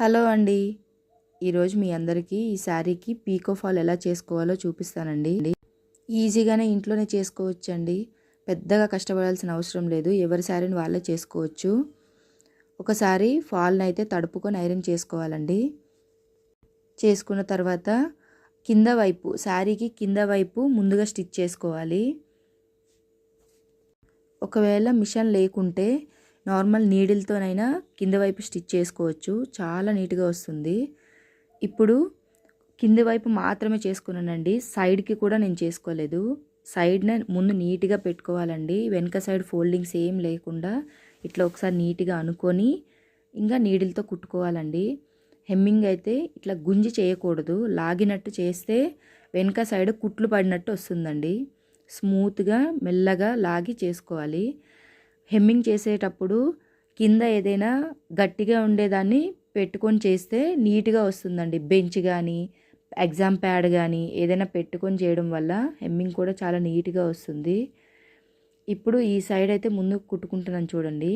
Hello అండి. ఈరోజు మీ అందరికీ ఈ శారీకి పీకో ఫాల్ ఎలా చేసుకోవాలో చూపిస్తానండి. ఈజీగానే ఇంట్లోనే చేసుకోవచ్చండి. పెద్దగా కష్టపడాల్సిన అవసరం లేదు. ఎవరి శారీని వాళ్ళే చేసుకోవచ్చు. ఒకసారి ఫాల్ని అయితే తడుపుకొని ఐరన్ చేసుకోవాలండి. చేసుకున్న తర్వాత కింద వైపు శారీకి కింద వైపు ముందుగా స్టిచ్ చేసుకోవాలి. ఒకవేళ మిషన్ లేకుంటే నార్మల్ నీడిల్తోనైనా కింద వైపు స్టిచ్ చేసుకోవచ్చు. చాలా నీట్గా వస్తుంది. ఇప్పుడు కింది వైపు మాత్రమే చేసుకున్నానండి. సైడ్కి కూడా నేను చేసుకోలేదు. సైడ్న ముందు నీట్గా పెట్టుకోవాలండి. వెనక సైడ్ ఫోల్డింగ్స్ ఏం లేకుండా ఇట్లా ఒకసారి నీట్గా అనుకొని ఇంకా నీడిల్తో కుట్టుకోవాలండి. హెమ్మింగ్ అయితే ఇట్లా గుంజి చేయకూడదు. లాగినట్టు చేస్తే వెనక సైడ్ కుట్లు పడినట్టు వస్తుందండి. స్మూత్గా మెల్లగా లాగి చేసుకోవాలి. హెమ్మింగ్ చేసేటప్పుడు కింద ఏదైనా గట్టిగా ఉండేదాన్ని పెట్టుకొని చేస్తే నీట్గా వస్తుందండి. బెంచ్ కానీ ఎగ్జామ్ ప్యాడ్ కానీ ఏదైనా పెట్టుకొని చేయడం వల్ల హెమ్మింగ్ కూడా చాలా నీట్గా వస్తుంది. ఇప్పుడు ఈ సైడ్ అయితే ముందు కుట్టుకుంటున్నాను చూడండి.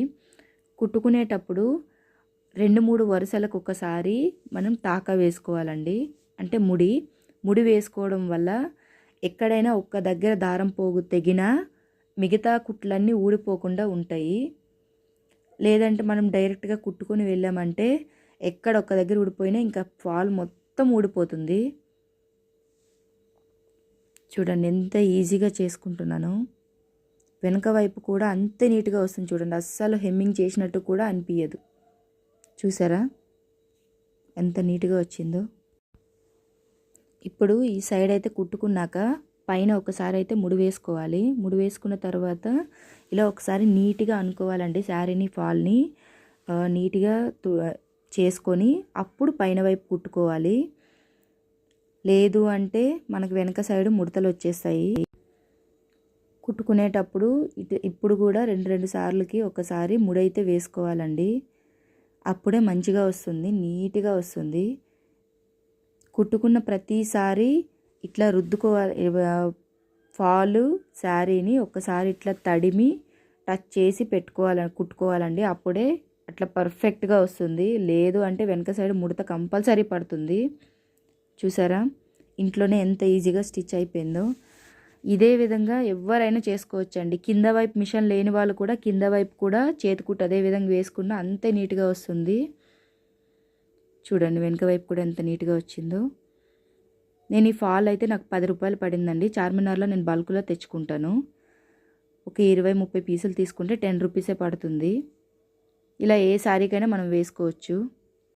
కుట్టుకునేటప్పుడు రెండు మూడు వరుసలకు ఒకసారి మనం తాక వేసుకోవాలండి. అంటే ముడి ముడి వేసుకోవడం వల్ల ఎక్కడైనా ఒక్క దగ్గర దారం పోగు తెగినా మిగతా కుట్లన్నీ ఊడిపోకుండా ఉంటాయి. లేదంటే మనం డైరెక్ట్గా కుట్టుకొని వెళ్ళామంటే ఎక్కడ ఒక్క దగ్గర ఊడిపోయినా ఇంకా ఫాల్ మొత్తం ఊడిపోతుంది. చూడండి ఎంత ఈజీగా చేసుకుంటున్నాను. వెనక వైపు కూడా అంతే నీట్గా వస్తుంది చూడండి. అస్సలు హెమ్మింగ్ చేసినట్టు కూడా అనిపించదు చూసారా? ఎంత నీట్గా వచ్చిందో. ఇప్పుడు ఈ సైడ్ అయితే కుట్టుకున్నాక పైన ఒకసారి అయితే ముడి వేసుకోవాలి. ముడి వేసుకున్న తర్వాత ఇలా ఒకసారి నీట్గా అనుకోవాలండి శారీని ఫాల్ని. నీట్గా చేసుకొని అప్పుడు పైన వైపు కుట్టుకోవాలి. లేదు అంటే మనకు వెనక సైడ్ ముడతలు వచ్చేస్తాయి. కుట్టుకునేటప్పుడు ఇటు ఇప్పుడు కూడా రెండు రెండు సార్లకి ఒకసారి ముడైతే వేసుకోవాలండి. అప్పుడే మంచిగా వస్తుంది నీట్గా వస్తుంది. కుట్టుకున్న ప్రతిసారి ఇట్లా రుద్దుకోవాలి. ఫాలు శారీని ఒకసారి ఇట్లా తడిమి టచ్ చేసి పెట్టుకోవాలి కుట్టుకోవాలండి. అప్పుడే అట్లా పర్ఫెక్ట్గా వస్తుంది. లేదు అంటే వెనక సైడ్ ముడత కంపల్సరీ పడుతుంది. చూసారా? ఇంట్లోనే ఎంత ఈజీగా స్టిచ్ అయిపోయిందో. ఇదే విధంగా ఎవరైనా చేసుకోవచ్చండి. కింద వైపు మిషన్ లేని వాళ్ళు కూడా కింద వైపు కూడా చేతికుట్టు అదే విధంగా వేసుకున్న అంతే నీట్గా వస్తుంది. చూడండి వెనుక వైపు కూడా ఎంత నీట్గా వచ్చిందో. నేను ఈ ఫాల్ అయితే నాకు పది రూపాయలు పడిందండి. చార్మినార్లో నేను బల్క్లో తెచ్చుకుంటాను. ఒక ఇరవై ముప్పై పీసులు తీసుకుంటే టెన్ రూపీసే పడుతుంది. ఇలా ఏ శారీకైనా మనం వేసుకోవచ్చు.